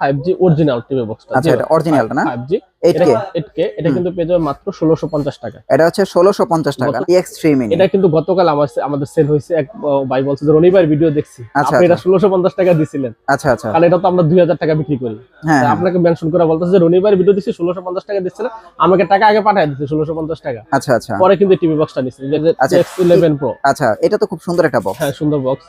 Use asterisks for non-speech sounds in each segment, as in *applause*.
5G original TV বক্সটা আচ্ছা এটা অরিজিনালটা না? 5G 8K 8K এটা কিন্তু পেয়ে যাবে মাত্র 1650 টাকা। এটা হচ্ছে 1650 টাকা গত- TX3 এটা কিন্তু গতকাল আমার আমাদের সেল হয়েছে এক ভাই বলছে যে ভিডিও দেখছি। আচ্ছা, আপনি এটা 1650 টাকা দিছিলেন। আচ্ছা আচ্ছা। কারণ এটা তো আমরা 2000 টাকা বিক্রি করি। হ্যাঁ। আপনাকে মেনশন করে বলতেছে যে রনিবার ভিডিও দিছি 1650 টাকা দিছিলেন আমাকে টাকা আগে পাঠিয়ে দিচ্ছে 1650 টাকা। আচ্ছা আচ্ছা। পরে কিন্তু টিভি বক্সটা নিছি। যে আচ্ছা, X11 Pro আচ্ছা এটা তো খুব সুন্দর একটা বক্স হ্যাঁ সুন্দর বক্স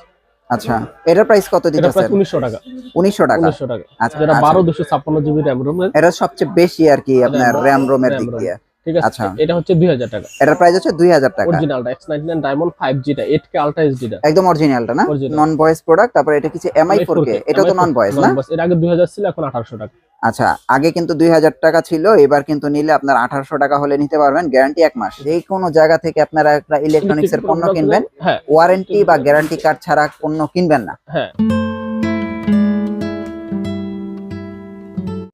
আচ্ছা এটার প্রাইস কত দিতে আছেন দিতেছেন 1900 টাকা। 1900 টাকা। 1900 টাকা। আচ্ছা এটা 12256 জিবি র‍্যাম রোম এটা সবচেয়ে বেশি আর কি আপনার র্যাম রোমের দিক দিয়ে। ঠিক আছে? আচ্ছা। এটা হচ্ছে 2000 টাকা। এটার প্রাইস হচ্ছে 2000 টাকা। অরিজিনালটা X99 ডায়মন্ড 5G টা 8K আলট্রা HD টা। একদম অরিজিনালটা না? নন ভয়েস প্রোডাক্ট তারপর এটা কিছু এমআই 4K এটা তো নন ভয়েস না? এর আগে 2000 ছিল এখন 1800 টাকা। আচ্ছা আগে কিন্তু 2000 টাকা ছিল এবার কিন্তু নিলে আপনার 1800 টাকা হলে নিতে পারবেন গ্যারান্টি এক মাস। যে কোনো জায়গা থেকে আপনারা একটা ইলেকট্রনিক্স এর পণ্য কিনবেন হ্যাঁ। ওয়ারেন্টি বা গ্যারান্টি কার্ড ছাড়া পণ্য কিনবেন না। হ্যাঁ।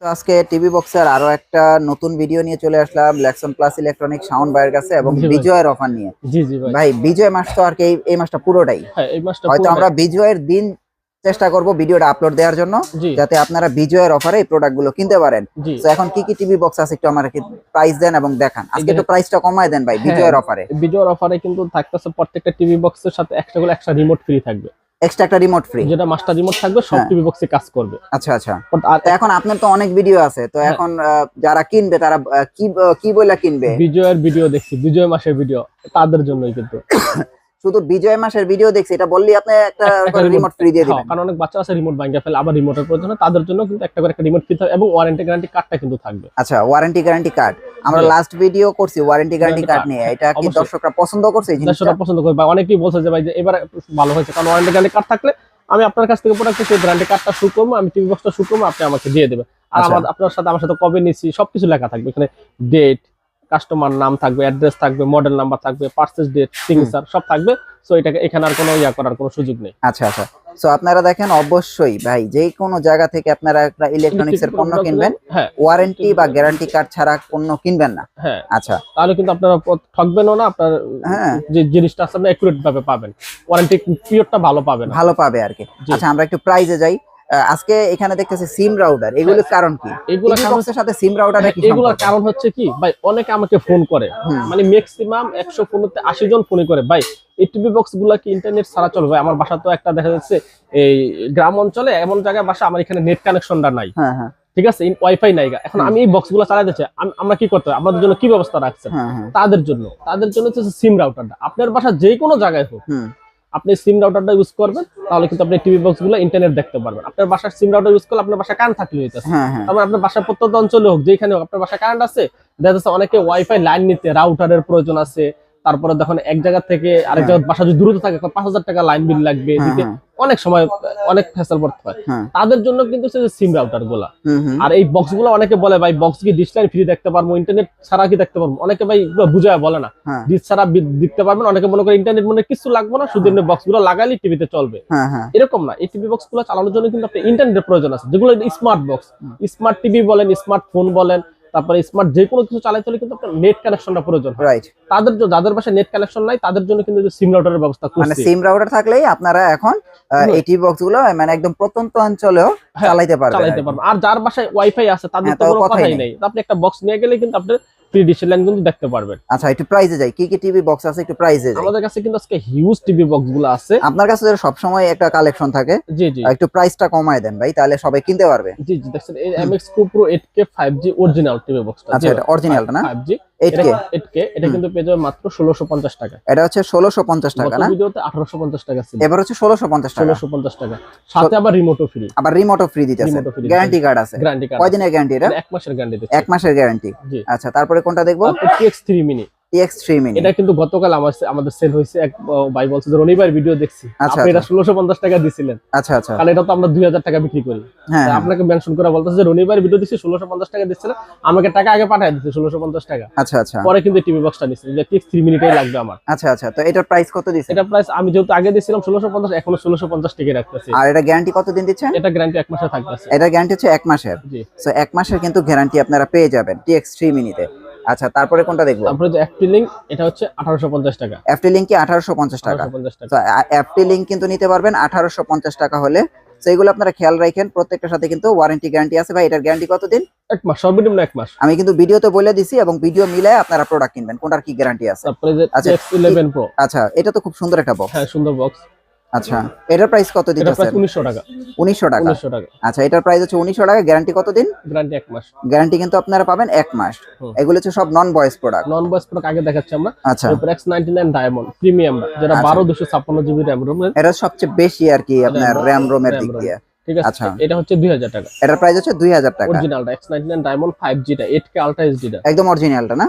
তো আজকে টিভি বক্সের আরও একটা নতুন ভিডিও নিয়ে চলে আসলাম। ল্যাকসন প্লাস ইলেকট্রনিক সাউন্ড বাইরের কাছে এবং বিজয়ের অফার নিয়ে। জি জি ভাই। ভাই বিজয় মাস তো আর কি এই- মাসটা পুরোটাই। হ্যাঁ এই মাসটা হয়তো আমরা বিজয়ের দিন চেষ্টা করব ভিডিওটা আপলোড দেওয়ার জন্য যাতে আপনারা বিজয়ের অফারে এই প্রোডাক্টগুলো কিনতে পারেন। তো এখন কি কি টিভি বক্স আছে একটু আমার প্রাইস দেন এবং দেখান। আজকে একটু প্রাইসটা কমায় দেন ভাই হ্যাঁ। বিজয়ের অফারে বিজয়ের অফারে কিন্তু থাকতেছে প্রত্যেকটা টিভি বক্সের সাথে একটা করে একটা রিমোট ফ্রি থাকবে। এক্সট্রা একটা রিমোট ফ্রি যেটা মাস্টার রিমোট থাকবে সব হ্যাঁ। টিভি বক্সে কাজ করবে। আচ্ছা আচ্ছা। তো এখন আপনার তো অনেক ভিডিও আছে তো হ্যাঁ। এখন যারা কিনবে তারা কি কি বইলা কিনবে? বিজয়ের ভিডিও দেখছি বিজয় মাসের ভিডিও তাদের জন্যই কিন্তু। *coughs* শুধু বিজয় মাসের ভিডিও দেখছি এটা বললি আপনি একটা রিমোট ফ্রি দিয়ে হ্যাঁ, দিবেন। কারণ অনেক বাচ্চা আছে রিমোট ভাঙে ফেলে আবার রিমোটের প্রয়োজন তাদের জন্য কিন্তু একটা করে একটা রিমোট ফ্রি থাকবে এবং ওয়ারেন্টি গ্যারান্টি কার্ডটা কিন্তু থাকবে। আচ্ছা ওয়ারেন্টি গ্যারান্টি কার্ড আমরা লাস্ট ভিডিও করছি ওয়ারেন্টি গ্যারান্টি কার্ড নিয়ে এটা কি দর্শকরা পছন্দ করছে জিনিসটা? পছন্দ করে বা অনেকেই বলছে যে ভাই যে এবার ভালো হয়েছে কারণ ওয়ারেন্টি গ্যারান্টি কার্ড থাকলে আমি আপনার কাছ থেকে প্রোডাক্ট সেই গ্যারান্টি কার্ডটা শুরু করব আমি টিভি বক্সটা শুরু করব আপনি আমাকে দিয়ে দেবেন। আর আচ্ছা। আমার আপনার সাথে আমার সাথে কবে নিছি সবকিছু লেখা থাকবে এখানে ডেট কাস্টমার নাম থাকবে অ্যাড্রেস থাকবে মডেল নাম্বার থাকবে পার্সেস ডেট সিগনেচার সব থাকবে। সো এটাকে এখানে আর কোনো ইয়া করার কোনো সুযোগ নেই। আচ্ছা আচ্ছা। সো আপনারা দেখেন অবশ্যই ভাই যে কোনো জায়গা থেকে আপনারা একটা ইলেকট্রনিক্স এর পণ্য কিনবেন হ্যাঁ। ওয়ারেন্টি বা গ্যারান্টি কার্ড ছাড়া পণ্য কিনবেন না। হ্যাঁ। আচ্ছা। তাহলে কিন্তু আপনারা ঠকবেনও না আপনার হ্যাঁ। যে জিনিসটা আছে আপনি অ্যাকুরেট ভাবে পাবেন। ওয়ারেন্টি পিরিয়ডটা ভালো পাবেন। ভালো পাবে আর কি। আচ্ছা আমরা একটু প্রাইজে যাই। আজকে এখানে দেখতেছি সিম রাউটার। এগুলোর কারণ কি? এগুলো বক্সের সাথে সিম রাউটার কি এগুলোর কারণ হচ্ছে কি ভাই অনেকে আমাকে ফোন করে। মানে ম্যাক্সিমাম একশো ফোনতে আশি জন ফোন করে। ভাই এই টিভি বক্সগুলা কি ইন্টারনেট ছাড়া চলবে ভাই আমার বাসা তো একটা দেখা যাচ্ছে এই গ্রাম অঞ্চলে এমন জায়গায় বাসা আমার এখানে নেট কানেকশনটা নাই। হ্যাঁ হ্যাঁ। ঠিক আছে? ওয়াইফাই নাই এখন আমি এই বক্সগুলো চালাই দিচ্ছি। আমরা কি করতে হবে? আমাদের জন্য কি ব্যবস্থা রাখছেন? হ্যাঁ হ্যাঁ। তাদের জন্য। তাদের জন্য হচ্ছে সিম রাউটারটা। আপনার বাসা যে কোনো জায়গায় হোক আপনি সিম রাউটারটা ইউজ করবেন তাহলে কিন্তু আপনি টিভি বক্সগুলো ইন্টারনেট দেখতে পারবেন। আপনার বাসার সিম রাউটার ইউজ করলে আপনার বাসা কারেন্ট থাকলে হইতেছে। হ্যাঁ হ্যাঁ। তারপর আপনার বাসা প্রত্যন্ত অঞ্চলে হোক যেখানে হোক আপনার বাসা কারেন্ট আছে দেখা যাচ্ছে অনেকে ওয়াইফাই লাইন নিতে রাউটারের প্রয়োজন আছে। তারপরে দেখুন এক জায়গা থেকে আরেক হ্যাঁ। জায়গায় বাসা যদি দূরত্ব থাকে পাঁচ হাজার টাকা লাইন বিল লাগবে হ্যাঁ, দিতে। হ্যাঁ। অনেক সময় অনেক ফেসাল পড়তে হয়। তাদের জন্য কিন্তু সিম রাউটারগুলা। আর এই বক্সগুলো অনেকে বলে ভাই বক্স কি ডিশ লাইন ফ্রি দেখতে পারব? ইন্টারনেট ছাড়া কি দেখতে পারব? অনেকে ভাই বুঝায় বলে না। ডিশ ছাড়া দেখতে পারবেন। অনেকে মনে করে ইন্টারনেট মনে কিছু লাগবে না শুধু বক্সগুলো লাগাইলে টিভিতে চলবে। এরকম না। এই টিভি বক্সগুলো চালানোর জন্য কিন্তু আপনার ইন্টারনেটের প্রয়োজন আছে। যেগুলো স্মার্ট বক্স স্মার্ট টিভি বলেন স্মার্ট ফোন বলেন তারপরে স্মার্ট যে কোনো কিছু চালাইতে হলে কিন্তু আপনার নেট কানেকশনটা প্রয়োজন রাইট তাদের যাদের বাসায় নেট কানেকশন নাই তাদের জন্য কিন্তু সিম রাউটারের ব্যবস্থা মানে সিম রাউটার থাকলেই আপনারা এখন এটি বক্সগুলো এই টিভি মানে একদম প্রত্যন্ত অঞ্চলেও হ্যাঁ, চালাইতে পারবেন চালাতে আর পারবেন। আর যার বাসায় ওয়াইফাই আছে তাদের হ্যাঁ, তো কোনো কথাই। নেই। আপনি একটা বক্স নিয়ে গেলে কিন্তু আপনার ফ্রি ডিশ লাইন কিন্তু দেখতে পারবেন। আচ্ছা একটু প্রাইজে যাই। কি কি টিভি বক্স আছে একটু প্রাইজে যাই? আমাদের কাছে কিন্তু আজকে হিউজ টিভি বক্সগুলো আছে। আপনার কাছে সব সময় একটা কালেকশন থাকে জি জি। একটু প্রাইসটা কমায় দেন ভাই তাহলে সবাই কিনতে পারবে। জি জি দেখেন এই MX Pro 8K 5G original TV বক্সটা আচ্ছা এটা অরিজিনালটা না? 5G 8K 8K এটা কিন্তু পেয়ে যাবে মাত্র 1650 টাকা। এটা হচ্ছে ষোলোশো পঞ্চাশ টাকা গত না? ভিডিওতে 1850 টাকা ছিল। এবার হচ্ছে ষোলোশো পঞ্চাশ টাকা। 1650 টাকা। সাথে আবার রিমোটও ফ্রি আবার রিমোটও ফ্রি দিতেছে গ্যারান্টি কার্ড আছে। গ্যারান্টি কার্ড কয়দিনের গ্যারান্টি এটা? এক মাসের গ্যারান্টি এক মাসের গ্যারান্টি আচ্ছা তারপরে কোনটা দেখব? Three TX3 mini three mini এটা কিন্তু গতকাল আমার আমাদের সেল হয়েছে এক ভাই বলছে যে রনিবার ভিডিও দেখছি। আচ্ছা, আপনি এটা আচ্ছা। 1650 টাকা দিছিলেন। আচ্ছা আচ্ছা। কারণ এটা তো আমরা 2000 টাকা বিক্রি করি। হ্যাঁ আপনাকে মেনশন করে বলতেছে যে রনিবার ভিডিও দিছি 1650 টাকা আমাকে টাকা আগে পাঠিয়ে দিচ্ছে 1650 টাকা। আচ্ছা আচ্ছা। পরে কিন্তু টিভি বক্সটা নিছি যে TX3 মিনিটাই লাগবে আমার। আচ্ছা আচ্ছা। তো এটার প্রাইস কত দিচ্ছে এটা প্রাইস আমি যেহেতু আগে দিছিলাম 1650 এখনও 1650 টাকা রাখতেছি। আর এটা গ্যারান্টি কতদিন দিচ্ছেন? এটা গ্যারান্টি এক মাসে থাকতেছে। এটা গ্যারান্টি হচ্ছে এক মাসের। সো এক মাসের কিন্তু গ্যারান্টি আপনারা পেয়ে যাবেন টিএক্স থ্রি মিনিতে আচ্ছা তারপরে কোনটা দেখব? তারপরে যে অ্যাক্টি লিঙ্ক এটা হচ্ছে 1850 টাকা। এফটি লিঙ্ক কি আঠারোশো পঞ্চাশ টাকা? 1850 টাকা। এফটি লিঙ্ক কিন্তু নিতে পারবেন আঠারোশো পঞ্চাশ টাকা হলে। তো এগুলো আপনারা খেয়াল রাখেন প্রত্যেকটার সাথে কিন্তু ওয়ারেন্টি গ্যারান্টি আছে। ভাই এটার গ্যারান্টি কতদিন? এক মাস সর্বনিম্ন এক মাস। আমি কিন্তু ভিডিওতে বলে দিছি এবং ভিডিও মিলায় আপনারা প্রোডাক্ট কিনবেন কোনটার কি গ্যারান্টি আছে? তারপরে যে আচ্ছা, এক্স ইলেভেন প্রো আচ্ছা এটা তো খুব সুন্দর একটা বক্স হ্যাঁ সুন্দর বক্স আচ্ছা এটার প্রাইস কত টাকা। টাকা। উনিশশো টাকা। আচ্ছা এটার প্রাইস হচ্ছে উনিশশো টাকা গ্যারান্টি এক মাস। গ্যারান্টি কিন্তু আপনারা পাবেন এক মাস। এগুলো হচ্ছে সব নন বয়েস প্রোডাক্ট নন বয়েস প্রোডাক্ট আগে দেখাচ্ছি আমরা। আচ্ছা। নাইনটি নাইন ডায়মন্ড প্রিমিয়াম যেটা আচ্ছা। বারো দুশো ছাপ্পান্ন জিবি র্যাম রোম এটা সবচেয়ে বেশি আর কি আপনার র্যাম রোমের RAM দিক দিয়ে। ঠিক আছে আচ্ছা। এটা হচ্ছে দুই হাজার টাকা। এটার প্রাইস হচ্ছে দুই হাজার টাকা। অরিজিনালটা X ninety nine diamond five জিটা eight K ultra এইচডিটা একদম অরিজিনালটা না?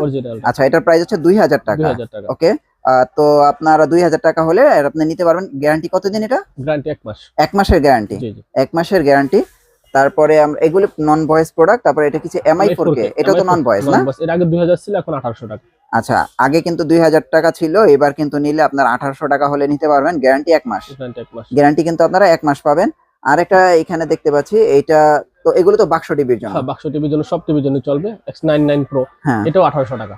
আচ্ছা এটার প্রাইস হচ্ছে দুই টাকা। হাজার টাকা। ওকে তো আপনারা দুই হাজার টাকা হলে আপনি নিতে পারবেন গ্যারান্টি কতদিন এটা? গ্যারান্টি এক মাস। এক মাসের গ্যারান্টি এক মাসের গ্যারান্টি তারপরে আমরা এগুলো নন ভয়েস প্রোডাক্ট তারপরে এটা কিছু এমআই ফোর কে এটা তো নন ভয়েস না? এর আগে ছিল এখন আঠারোশো টাকা। আচ্ছা আগে কিন্তু দুই হাজার টাকা ছিল এবার কিন্তু নিলে আপনার আঠারোশো টাকা হলে নিতে পারবেন গ্যারান্টি এক মাস। গ্যারান্টি কিন্তু আপনারা এক মাস পাবেন। আর একটা এখানে দেখতে পাচ্ছি এটা তো এগুলো তো বাক্স টিভির জন্য। হ্যাঁ বাক্স টিভির জন্য সব টিভির জন্য চলবে। এক্স নাইন নাইন প্রো হ্যাঁ। এটাও আঠারোশো টাকা।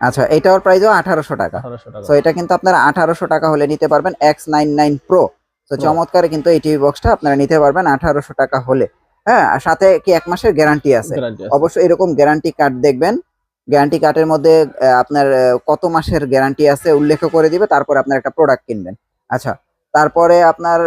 আচ্ছা এটার প্রাইসও আঠারোশো টাকা। আঠারোশো টাকা। তো এটা কিন্তু আপনারা আঠারোশো টাকা হলে নিতে পারবেন এক্স নাইন নাইন প্রো তো চমৎকার কিন্তু এই টিভি বক্সটা আপনারা নিতে পারবেন আঠারোশো টাকা হলে। হ্যাঁ আর সাথে কি এক মাসের গ্যারান্টি আছে? অবশ্যই এরকম গ্যারান্টি কার্ড দেখবেন। গ্যারান্টি কার্ডের মধ্যে আপনার কত মাসের গ্যারান্টি আছে উল্লেখ করে দিবে তারপরে আপনার একটা প্রোডাক্ট কিনবেন। আচ্ছা তারপরে আপনার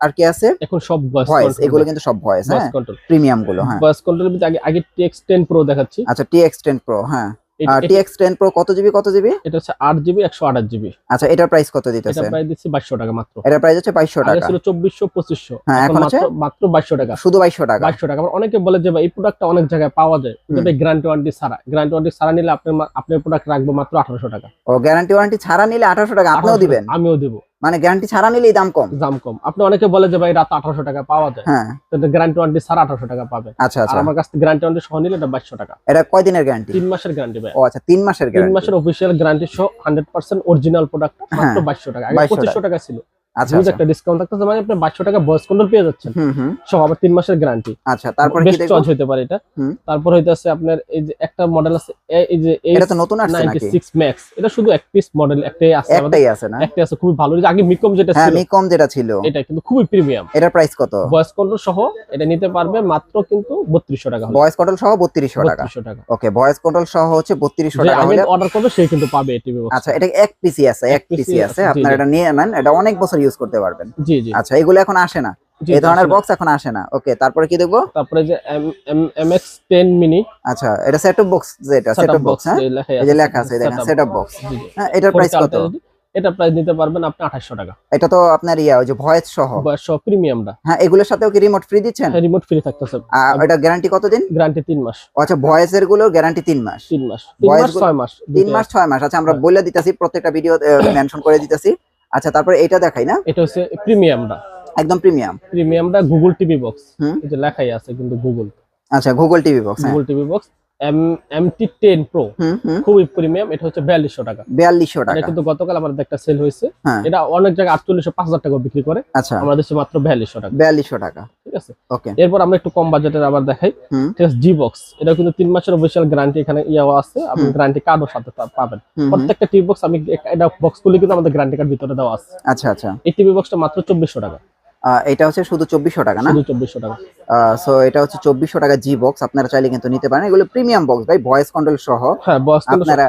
আর- কি আছে? এখন সব ভয়েস এগুলো কিন্তু সব ভয়েস হ্যাঁ? প্রিমিয়ামগুলো হ্যাঁ। ভয়েস কন্ট্রোলের মধ্যে আগে আগে টিএক্স টেন প্রো দেখাচ্ছি। আচ্ছা টি এক্স টেন প্রো হ্যাঁ। এটা- টি এক্স প্রো কত জিবি কত জিবি এটা হচ্ছে আট জিবি একশো আঠাশ জিবি আচ্ছা এটার প্রাইস কত এটা দিতেছে প্রায় দিচ্ছি বাইশশো টাকা মাত্র। এটার প্রাইস হচ্ছে বাইশশো আগে টাকা। ছিল চব্বিশশো পঁচিশশো হ্যাঁ, এখন হচ্ছে? মাত্র মাত্র বাইশশো টাকা। শুধু বাইশশো টাকা। বাইশশো টাকা। আবার অনেকে বলে যে ভাই এই প্রোডাক্টটা অনেক জায়গায় পাওয়া যায়। তবে গ্যারান্টি ওয়ারেন্টি ছাড়া। গ্যারান্টি ওয়ারেন্টি ছাড়া নিলে আপনার মা- আপনার প্রোডাক্ট রাখব মাত্র আঠারোশো টাকা। ও গ্যারান্টি ওয়ারেন্টি ছাড়া নিলে আঠারোশো টাকা। আপনিও দিবেন? আমিও দেবো। মানে গ্যারান্টি ছাড়া নিলেই দাম কম। দাম কম। আপনি অনেকে বলে যে ভাই রাত আঠারোশো টাকা পাওয়া যায়। হ্যাঁ। কিন্তু গ্যারান্টি ওয়ারেন্টি ছাড়া আঠারোশো টাকা পাবে। আচ্ছা আচ্ছা। আমার কাছ থেকে গ্যারান্টি ওয়ারেন্টি সহ নিলে এটা বাইশশো টাকা। এটা কয় দিনের গ্যারান্টি তিন মাসের গ্যারান্টি ভাই। ও আচ্ছা তিন মাসের তিন গ্যারান্টি মাসের অফিসিয়াল গ্যারান্টি সহ হান্ড্রেড পার্সেন্ট অরিজিনাল প্রোডাক্ট মাত্র হ্যাঁ, বাইশশো টাকা। আগে 2200 পঁচিশশো টাকা ছিল। আচ্ছা আচ্ছা। একটা ডিসকাউন্ট থাকতেছে মানে আপনি বাইশশো টাকা ভয়েস কন্ট্রোল পেয়ে যাচ্ছেন। হুম হুম। সহ আবার তিন মাসের গ্যারান্টি আচ্ছা তারপরে কি বেস্ট দেখব? পারে এটা। তারপর হইতেছে আপনার এই যে একটা মডেল আছে এই যে এটা তো নতুন আসছে নাকি? সিক্স ম্যাক্স এটা শুধু এক পিস মডেল একটাই আছে একটাই আছে না? একটাই আছে খুবই ভালো। যে আগে মিকম যেটা হ্যাঁ মিকম যেটা ছিল। এটা কিন্তু খুবই প্রিমিয়াম এটার প্রাইস কত? ভয়েস কন্ট্রোল সহ এটা নিতে পারবে মাত্র কিন্তু বত্রিশশো টাকা হলে। ভয়েস কন্ট্রোল সহ বত্রিশশো টাকা। বত্রিশশো ওকে ভয়েস কন্ট্রোল সহ হচ্ছে বত্রিশশো যে টাকা হলে অর্ডার করবে সে কিন্তু পাবে আচ্ছা এটা এক পিসি আছে এক পিসি আছে, আপনার এটা নিয়ে নেন। এটা অনেক বছর ইউজ করতে পারবেন। জি জি। আচ্ছা এগুলো এখন আসে না। এই ধরনের বক্স এখন আসে না। ওকে তারপরে কি দেখব? তারপরে যে এম এক্স টেন মিনি আচ্ছা এটা সেটআপ বক্স যেটা সেটআপ বক্স হ্যাঁ? এই যে লেখা আছে দেখেন সেটআপ বক্স হ্যাঁ এটার প্রাইস কত? এটা প্রাইস নিতে পারবেন আপনি আঠাশশো টাকা। এটা তো আপনার ইয়া ওই যে ভয়েস সহ। বয়স সহ প্রিমিয়ামটা হ্যাঁ এগুলোর সাথেও কি রিমোট ফ্রি দিচ্ছেন? হ্যাঁ রিমোট ফ্রি থাকতেছে আর এটা গ্যারান্টি কতদিন? গ্যারান্টি তিন মাস। ও আচ্ছা ভয়েসেরগুলোর গ্যারান্টি তিন মাস। তিন মাস। তিন Voice মাস গুলো- ছয় মাস তিন মাস ছয় মাস। আচ্ছা আমরা হ্যাঁ। বলে দিতেছি প্রত্যেকটা ভিডিও মেনশন করে দিতেছি। আচ্ছা তারপরে এটা দেখাই না? এটা হচ্ছে প্রিমিয়ামটা। একদম প্রিমিয়াম। প্রিমিয়ামটা গুগল টিভি বক্স এটা এই যে লেখাই আছে কিন্তু গুগল আচ্ছা Google TV box Google TV box MT ten pro হুম হুম। খুবই প্রিমিয়াম এটা হচ্ছে বিয়াল্লিশশো টাকা। বিয়াল্লিশশো টাকা। কিন্তু গতকাল আমাদের একটা সেল হয়েছে। হ্যাঁ। এটা অনেক জায়গায় আটচল্লিশশো পাঁচ হাজার টাকা বিক্রি করে। আচ্ছা। আমাদের দেশে মাত্র বিয়াল্লিশশো টাকা। বিয়াল্লিশশো টাকা। ঠিক আছে? ওকে। এরপর আমরা একটু কম বাজেটের আবার দেখাই। ঠিক আছে জি বক্স এটা কিন্তু তিন মাসের অফিসিয়াল গ্যারান্টি এখানে ইয়াও আছে। আপনি। গ্যারান্টি কার্ডও সাথে পাবেন। প্রত্যেকটা টিভি বক্স আমি এটা বক্স গুলি কিন্তু আমাদের গ্যারান্টি কার্ড ভিতরে দেওয়া আছে। আচ্ছা আচ্ছা। এই টিভি বক্সটা মাত্র চব্বিশশো টাকা। এটা হচ্ছে শুধু চব্বিশশো টাকা না? চব্বিশশো টাকা। সো এটা হচ্ছে চব্বিশশো টাকা জি বক্স আপনারা চাইলে কিন্তু নিতে পারেন। এগুলো প্রিমিয়াম বক্স ভাই ভয়েস কন্ট্রোল সহ। হ্যাঁ আপনারা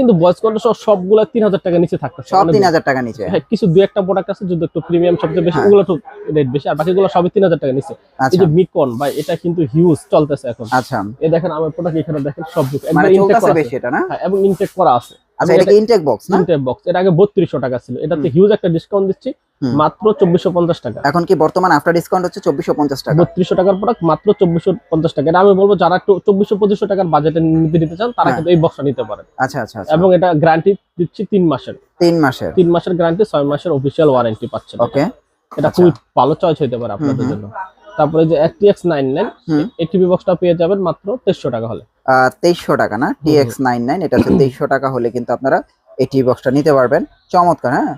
কিন্তু বয়স কন্ট্রোল সহ সবগুলা তিন হাজার টাকা নিচে থাকতেছে। সব তিন হাজার টাকা নিচে। হ্যাঁ কিছু দু একটা প্রোডাক্ট আছে যদি একটু প্রিমিয়াম সবচেয়ে বেশি হ্যাঁ। ওগুলো একটু রেট বেশি। আর বাকিগুলো সবই তিন হাজার টাকা নিচে। এই আচ্ছা। যে মিকন ভাই এটা কিন্তু হিউজ চলতেছে এখন। আচ্ছা। এই দেখেন আমার প্রোডাক্ট এখানে দেখেন সব মানে চলতেছে বেশি এটা না? হ্যাঁ এবং ইনটেক করা আছে। আচ্ছা এটা কি ইনটেক বক্স না? ইনটেক বক্স আগে বত্রিশশো টাকা ছিল। এটাতে হিউজ একটা ডিসকাউন্ট দিচ্ছি মাত্র চব্বিশশো পঞ্চাশ টাকা। এখন কি বর্তমান আফটার ডিসকাউন্ট হচ্ছে চব্বিশশো পঞ্চাশ টাকা? বত্রিশশো টাকার প্রোডাক্ট মাত্র চব্বিশশো পঞ্চাশ টাকা। এটা আমি বলব যারা একটু টাকার বাজেটে নিতে নিতে চান তারা হ্যাঁ। কিন্তু এই বক্সটা নিতে পারেন। আচ্ছা আচ্ছা আচ্ছা। এবং এটা গ্যারান্টি দিচ্ছি তিন মাসের। তিন মাসের। তিন মাসের গ্যারান্টি ছয় মাসের অফিসিয়াল ওয়ারেন্টি পাচ্ছেন। ওকে এটা। খুবই ভালো চয়েস হতে পারে আপনাদের জন্য। তারপরে যে এক্স নাইন নাইন এই টিভি বক্সটা পেয়ে যাবেন মাত্র তেইশশো টাকা হলে। তেইশশো টাকা না? টিএক্স নাইন নাইন এটা হচ্ছে তেইশশো টাকা হলে কিন্তু আপনারা এই টি বক্সটা নিতে পারবেন। চমৎকার হ্যাঁ?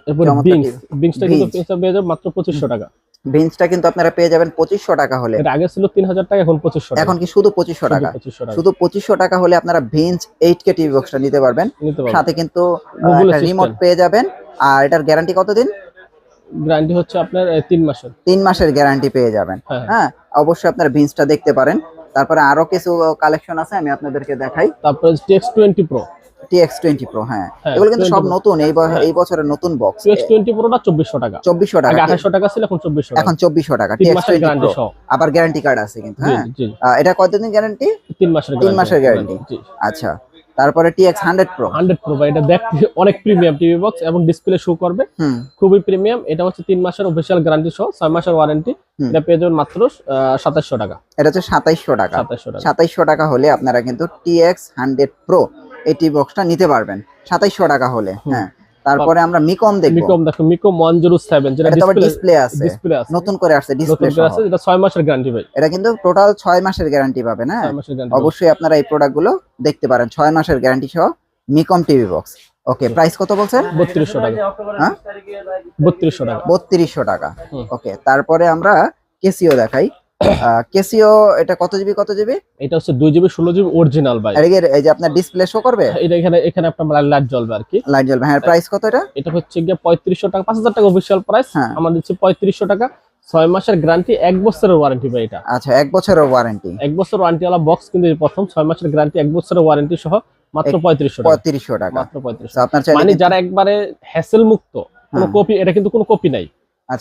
বিংসটা কিন্তু। পেয়ে যাবেন মাত্র পঁচিশশো টাকা। বেঞ্চটা কিন্তু আপনারা পেয়ে যাবেন পঁচিশশো টাকা হলে। এটা আগে ছিল তিন হাজার টাকা এখন পঁচিশশো এখন কি শুধু পঁচিশশো টাকা? শুধু পঁচিশশো টাকা হলে আপনারা বেঞ্চ এইট কে টিভি বক্সটা নিতে পারবেন। নিতে পারবেন। সাথে কিন্তু রিমোট পেয়ে যাবেন। আর এটার গ্যারান্টি কতদিন? গ্যারান্টি হচ্ছে আপনার তিন মাসের। তিন মাসের গ্যারান্টি পেয়ে যাবেন। হ্যাঁ হ্যাঁ। অবশ্যই আপনার ভিন্সটা দেখতে পারেন। তারপরে আরও কিছু কালেকশন আছে আমি আপনাদেরকে দেখাই। তারপরে TX twenty pro TX twenty pro হ্যাঁ। হ্যাঁ, এগুলো কিন্তু সব নতুন এই হ্যাঁ। এই বছরের নতুন বক্স টিএক্স টোয়েন্টি প্রোটা চব্বিশশো টাকা। চব্বিশশো আগে টাকা আঠাশশো টাকা ছিল এখন চব্বিশশো টাকা। এখন চব্বিশশো টাকা টিএক্স টোয়েন্টি গ্যারান্টি আবার গ্যারান্টি কার্ড আছে কিন্তু হ্যাঁ। এটা কতদিন গ্যারান্টি তিন মাসের তিন মাসের। জি। আচ্ছা। তারপরে TX 100 Pro 100 Pro ভাই এটা দেখতে অনেক প্রিমিয়াম টিভি বক্স এবং ডিসপ্লে শো করবে। খুবই প্রিমিয়াম এটা হচ্ছে 3 মাসের অফিশিয়াল গ্যারান্টি সহ 6 মাসের ওয়ারেন্টি এটা পেয়ে যাবেন মাত্র 2700 টাকা। এটা হচ্ছে সাতাইশশো টাকা। 2700 টাকা। হলে আপনারা কিন্তু TX 100 Pro এই টিভি বক্সটা নিতে পারবেন। সাতাইশশো টাকা হলে হ্যাঁ। তারপরে আমরা মিকম দেখব। মিকম দেখো মিকম ওয়ান জিরো সেভেন যেটা এটা তো আবার ডিসপ্লে আছে। ডিসপ্লে আছে। নতুন করে আসছে ডিসপ্লে আছে যেটা ছয় মাসের গ্যারান্টি ভাই। এটা কিন্তু টোটাল ছয় মাসের গ্যারান্টি পাবেন হ্যাঁ? মাসের গ্যারান্টি অবশ্যই আপনারা এই প্রোডাক্টগুলো দেখতে পারেন ছয় মাসের গ্যারান্টি সহ মিকম টিভি বক্স ওকে প্রাইস কত বলছেন? বত্রিশশো টাকা। হ্যাঁ? বত্রিশশো টাকা। বত্রিশশো টাকা। ওকে তারপরে আমরা কেসিও দেখাই। কেসিও এটা কত জিবি কত জিবি এটা হচ্ছে দুই জিবি ষোলো জিবি অরিজিনাল ভাই। এই যে আপনার ডিসপ্লে শো করবে? এটা এখানে এখানে আপনার লাইট জ্বলবে আর কি। লাইট জ্বলবে হ্যাঁ প্রাইস কত এটা? এটা হচ্ছে গিয়ে পঁয়ত্রিশশো টাকা পাঁচ হাজার টাকা অফিসিয়াল প্রাইস হ্যাঁ। আমরা দিচ্ছি পঁয়ত্রিশশো টাকা। ছয় মাসের গ্যারান্টি এক বছরের ওয়ারেন্টি ভাই এটা। আচ্ছা এক বছরের ওয়ারেন্টি এক বছর ওয়ারেন্টি ওয়ালা বক্স কিন্তু প্রথম ছয় মাসের গ্যারান্টি এক বছরের ওয়ারেন্টি সহ মাত্র এক- পঁয়ত্রিশশো টাকা। পঁয়ত্রিশশো টাকা। মাত্র পঁয়ত্রিশশো তো আপনার চাইলে মানে যারা একবারে হ্যাসেল মুক্ত কোনো কপি এটা কিন্তু কোনো কপি নাই।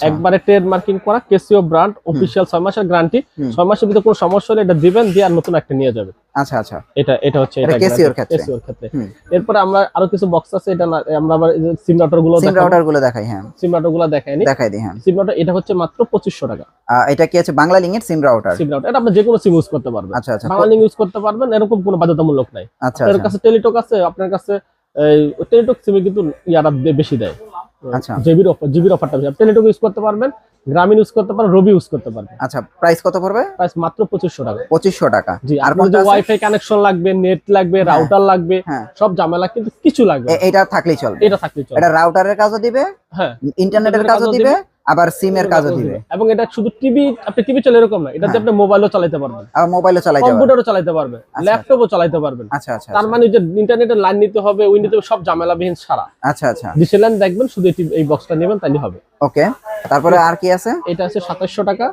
একবারে ট্রেড মার্কিং করা কেসিও ব্র্যান্ড অফিসিয়াল ছয় মাসের গ্যারান্টি ছয় মাসের ভিতরে কোনো সমস্যা হলে এটা দিবেন দিয়ে আর নতুন একটা নিয়ে যাবে আচ্ছা আচ্ছা। এটা এটা হচ্ছে এটা এটা ক্ষেত্রে। Casio ক্ষেত্রে। হুম। এরপরে আমরা আরও কিছু বক্স আছে এটা আমরা আবার সিম রাউটারগুলো সিম রাউটারগুলো দেখাই হ্যাঁ। সিম রাউটারগুলো দেখায়নি দেখাই দিই হ্যাঁ। সিম রাউটার এটা হচ্ছে মাত্র পঁচিশশো টাকা। এটা কি আছে বাংলা লিঙ্কের সিম রাউটার সিম রাউটার এটা আপনি যে কোনো সিম ইউজ করতে পারবেন। আচ্ছা আচ্ছা। বাংলা ইউজ করতে পারবেন এরকম কোনো বাধ্যতামূলক নাই। আচ্ছা আপনার আচ্ছা। কাছে টেলিটক আছে আপনার কাছে টেলিটক সিমে কিন্তু ইয়ারা বেশি দেয়। আচ্ছা। জিবির অফার জিবির অফারটা বেশি টেলিটক ইউজ করতে পারবেন। গ্রামীণ ইউজ করতে পারবেন রবি ইউজ করতে পারবেন। আচ্ছা প্রাইস কত পড়বে? প্রাইস মাত্র পঁচিশশো টাকা। পঁচিশশো টাকা। জি আর ওয়াইফাই কানেকশন লাগবে নেট লাগবে হ্যাঁ। রাউটার লাগবে হ্যাঁ। সব ঝামেলা কিন্তু কিছু লাগবে এটা থাকলেই চলবে। এটা থাকলে চলে এটা রাউটারের কাজও দিবে? হ্যাঁ। ইন্টারনেটের কাজও দিবে। আবার সিমের কাজও দিবে। এবং এটা শুধু টিভি আপনি টিভি চলে এরকম না এটা দিয়ে হ্যাঁ। আপনি মোবাইলও চালাতে পারবেন। আবার মোবাইলও চালাইতে পারবে কম্পিউটারও চালাতে পারবেন আচ্ছা। ল্যাপটপও চালাতে পারবেন। আচ্ছা আচ্ছা তার মানে যে ইন্টারনেটের লাইন নিতে হবে হবে, সব ঝামেলাবিহীন সারা। আচ্ছা আচ্ছা। ডিসেল দেখবেন শুধু এই বক্সটা নেবেন তাহলে হবে। ওকে তারপরে আর কি আছে? এটা আছে সাতাশশো টাকা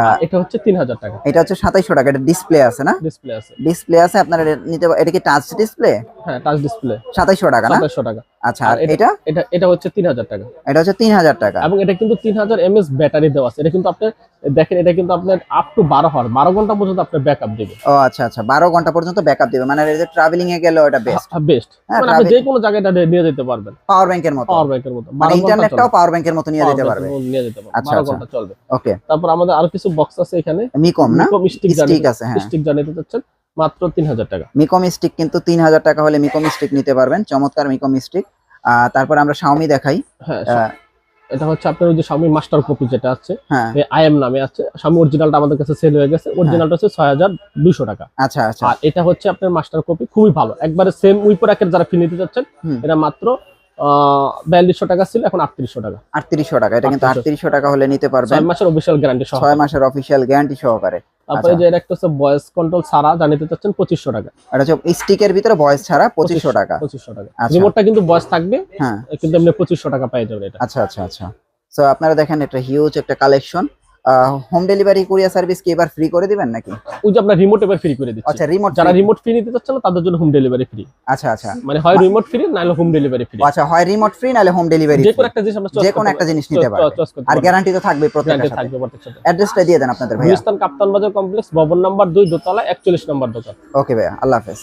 আর এটা হচ্ছে তিন হাজার টাকা। এটা হচ্ছে সাতাইশশো টাকা এটা ডিসপ্লে আছে না? ডিসপ্লে আছে। ডিসপ্লে আছে আপনার নিতে এটা কি টাচ ডিসপ্লে হ্যাঁ টাচ ডিসপ্লে সাতাইশশো টাকা না? সাতাশশো টাকা। আচ্ছা আর আর এটা এটা? এটা হচ্ছে তিন হাজার টাকা। এটা হচ্ছে তিন হাজার টাকা। এবং এটা কিন্তু তিন হাজার এমএস ব্যাটারি দেওয়া আছে। এটা কিন্তু আপনি দেখেন এটা কিন্তু আপনার আপ টু বারো হাওয়ার বারো ঘণ্টা পর্যন্ত আপনার ব্যাকআপ দেবে। ও আচ্ছা আচ্ছা বারো ঘণ্টা পর্যন্ত ব্যাকআপ দিবে। মানে ট্রাভেলিং এ গেলেও এটা বেস্ট বেস্ট আপনি যে কোনো জায়গায় এটা নিয়ে যেতে পারবেন। পাওয়ার ব্যাংকের মতো। পাওয়ার ব্যাংকের মতো। মানে ইন্টারনেটটাও পাওয়ার ব্যাংকের মতো নিয়ে যেতে পারবে। নিয়ে যেতে পারবে। আচ্ছা। ঘণ্টা চলবে। ওকে তারপর আমাদের আরও কিছু বক্স আছে এখানে। মিকম না? মিকম স্টিক স্টিক আছে হ্যাঁ। স্টিক জানিয়ে চাচ্ছেন মাত্র তিন হাজার টাকা। মিকম স্টিক কিন্তু তিন হাজার টাকা হলে মিকম স্টিক নিতে পারবেন। চমৎকার মিকম স্টিক তারপর আমরা শাওমি দেখাই। হ্যাঁ এটা হচ্ছে আপনার যে স্বামী মাস্টার কপি যেটা আছে আই এম নামে আছে। স্বামী অরিজিনালটা আমাদের কাছে সেল হয়ে গেছে। অরিজিনালটা হচ্ছে ছয় হাজার দুইশো টাকা। আচ্ছা আচ্ছা। আর এটা হচ্ছে আপনার মাস্টার কপি খুবই ভালো। একবারে সেম উইপোরাকের যারা ফিল নিতে চাচ্ছেন এটা মাত্র বিয়াল্লিশশো টাকা ছিল এখন আটত্রিশশো টাকা। আটত্রিশশো টাকা এটা কিন্তু আটত্রিশশো। টাকা হলে নিতে পারবেন। ছয় মাসের অফিসিয়াল গ্যারান্টি ছয় মাসের অফিসিয়াল গ্যারান্টি সহকারে। তারপরে আচ্ছা। যে এটা একটা হচ্ছে ভয়েস কন্ট্রোল ছাড়া জানিতে চাচ্ছেন পঁচিশশো টাকা। এটা হচ্ছে স্টিকের ভিতরে ভয়েস ছাড়া পঁচিশশো টাকা। পঁচিশশো টাকা। আচ্ছা। রিমোটটা কিন্তু ভয়েস থাকবে হ্যাঁ। কিন্তু আপনি পঁচিশশো টাকা পেয়ে যাবেন এটা। আচ্ছা আচ্ছা আচ্ছা। সো আপনারা দেখেন এটা হিউজ একটা collection home delivery courier service কি এবার ফ্রি করে দিবেন নাকি? ওই যে আপনার রিমোট এবার ফ্রি করে দিচ্ছি। আচ্ছা রিমোট যারা রিমোট ফ্রি নিতে চাচ্ছেন তাদের জন্য হোম ডেলিভারি ফ্রি আচ্ছা আচ্ছা। মানে হয় রিমোট ফ্রি নাহলে হোম ডেলিভারি ফ্রি আচ্ছা হয় রিমোট ফ্রি নাহলে হোম ডেলিভারি যে কোনো একটা জিনিস আমরা যে কোনো একটা জিনিস নিতে পারবে। আর গ্যারান্টি তো থাকবে সাথে। থাকবে প্রত্যেকটা সাথে। অ্যাড্রেসটা দিয়ে দেন আপনাদের ভাইয়া। গুলিস্তান কাপ্তান বাজার কমপ্লেক্স ভবন নাম্বার দুই দোতলা একচল্লিশ নম্বর দোকান। ওকে ভাই আল্লাহ হাফেজ।